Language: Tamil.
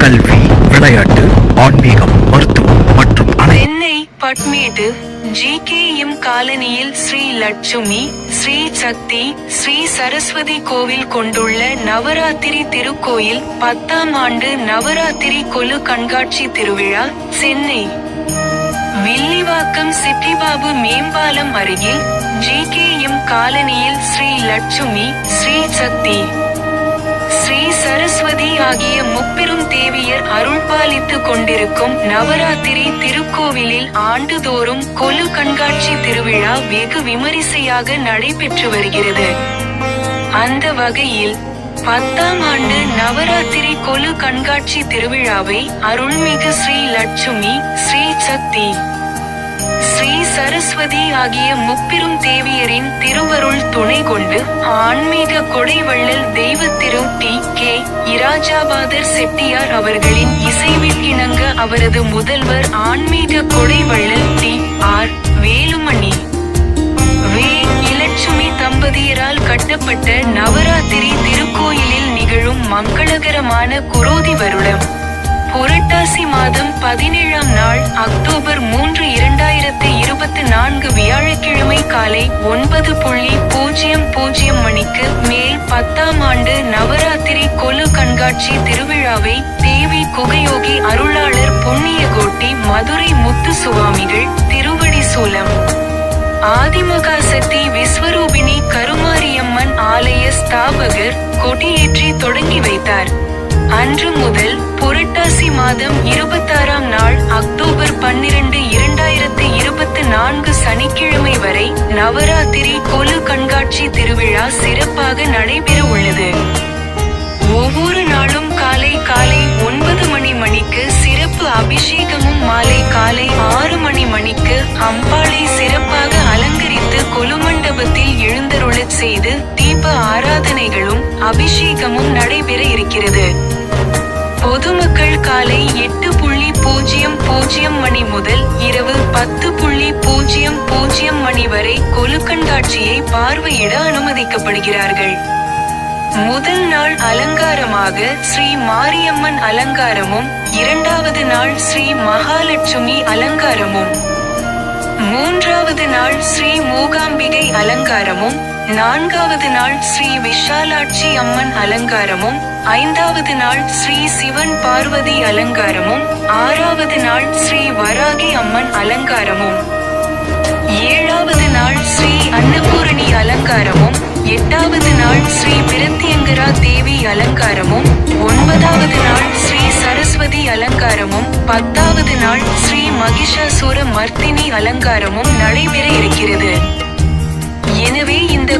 கல்வி விளையாட்டு ஆன்மீகம் மருத்துவம் மற்றும் சென்னை பட்மேடு ஜி கே எம் காலனியில் ஸ்ரீ லட்சுமி ஸ்ரீ சக்தி ஸ்ரீ சரஸ்வதி கோவில் கொண்டுள்ள நவராத்திரி திருக்கோயில் பத்தாம் ஆண்டு நவராத்திரி கொலு கண்காட்சி திருவிழா சென்னை. வில்லிவாக்கம் சிட்டிபாபு மேம்பாலம் அருகில் ஜி கே எம் காலனியில் ஸ்ரீ லட்சுமி ஸ்ரீ சக்தி. ஸ்ரீ சரஸ்வதி ஆகிய முப்பெரும் தேவியர் அருள்பாலித்து கொண்டிருக்கும் நவராத்திரி திருக்கோவிலில் ஆண்டுதோறும் கொலு கண்காட்சி திருவிழா வெகு விமரிசையாக நடைபெற்று வருகிறது. அந்த வகையில் பத்தாம் ஆண்டு நவராத்திரி கொலு கண்காட்சி திருவிழாவை அருள்மிகு ஸ்ரீ லட்சுமி ஸ்ரீ சக்தி ஸ்ரீ சரஸ்வதி ஆகிய முப்பெரும் தேவியரின் திருவருள் துணை கொண்டு ஆன்மீக கொடைவள்ளல் தெய்வ திரு டி. கே. இராஜாபாதர் செட்டியார் அவர்களின் இசைவில் இணங்க அவரது முதல்வர் ஆன்மீக கொடைவள்ளல் டி. ஆர். வேலுமணி. வே. இலட்சுமி தம்பதியரால் கட்டப்பட்ட நவராத்திரி திருக்கோயிலில் நிகழும் மங்களகரமான குரோதி வருடம். புரட்டாசி மாதம் பதினேழாம் நாள் அக்டோபர் மூன்று இரண்டாயிரத்து இருபத்தி நான்கு வியாழக்கிழமை காலை ஒன்பது புள்ளி பூஜ்ஜியம் பூஜ்ஜியம் மணிக்கு மேல் பத்தாம் ஆண்டு நவராத்திரி கொலு கண்காட்சி திருவிழாவை தேவி குகையோகி அருளாளர் புண்ணியகோட்டி மதுரை முத்து சுவாமிகள் திருவடி சூலம். ஆதிமகாசக்தி விஸ்வரூபிணி கருமாரியம்மன் ஆலய ஸ்தாபகர் கொடியேற்றி தொடங்கி வைத்தார். அன்று முதல் புரட்டாசி மாதம் இருபத்தாறாம் நாள் அக்டோபர் பன்னிரண்டு இரண்டாயிரத்து இருபத்தி நான்கு சனிக்கிழமை வரை நவராத்திரி கொலு கண்காட்சி திருவிழா சிறப்பாக நடைபெற உள்ளது. ஒவ்வொரு நாளும் காலை காலை ஒன்பது மணி மணிக்கு சிறப்பு அபிஷேகமும் மாலை காலை ஆறு மணி மணிக்கு அம்பாளை சிறப்பாக அலங்கரித்து கொலுமண்டபத்தில் எழுந்தருளச் செய்து தீப ஆராதனைகளும் அபிஷேகமும் நடைபெற இருக்கிறது. காலை எட்டு புள்ளி பூஜ்ஜியம் பூஜ்ஜியம் மணி முதல் இரவு பத்து புள்ளி பூஜ்ஜியம் பூஜ்ஜியம் மணி வரை கொலுக்கண்காட்சியை பார்வையிட அனுமதிக்கப்படுகிறார்கள். முதல் நாள் அலங்காரமாக ஸ்ரீ மாரியம்மன் அலங்காரமும் இரண்டாவது நாள் ஸ்ரீ மகாலட்சுமி அலங்காரமும். மூன்றாவது நாள் ஸ்ரீ மூகாம்பிகை அலங்காரமும் நான்காவது நாள் ஸ்ரீ விஷாலாட்சி அம்மன் அலங்காரமும் ஐந்தாவது நாள் ஸ்ரீ சிவன் பார்வதி அலங்காரமும் ஆறாவது நாள் ஸ்ரீ வராகி அம்மன் அலங்காரமும். ஏழாவது நாள் ஸ்ரீ அன்னபூரணி அலங்காரமும் எட்டாவது நாள் ஸ்ரீ பிரத்யங்கரா தேவி அலங்காரமும் ஒன்பதாவது நாள் ஸ்ரீ அலங்காரமும் பத்தாவது நாள் ஸ்ரீ மகிஷாசுர மர்த்தினி அலங்காரமும் நடைபெற இருக்கிறது. எனவே இந்த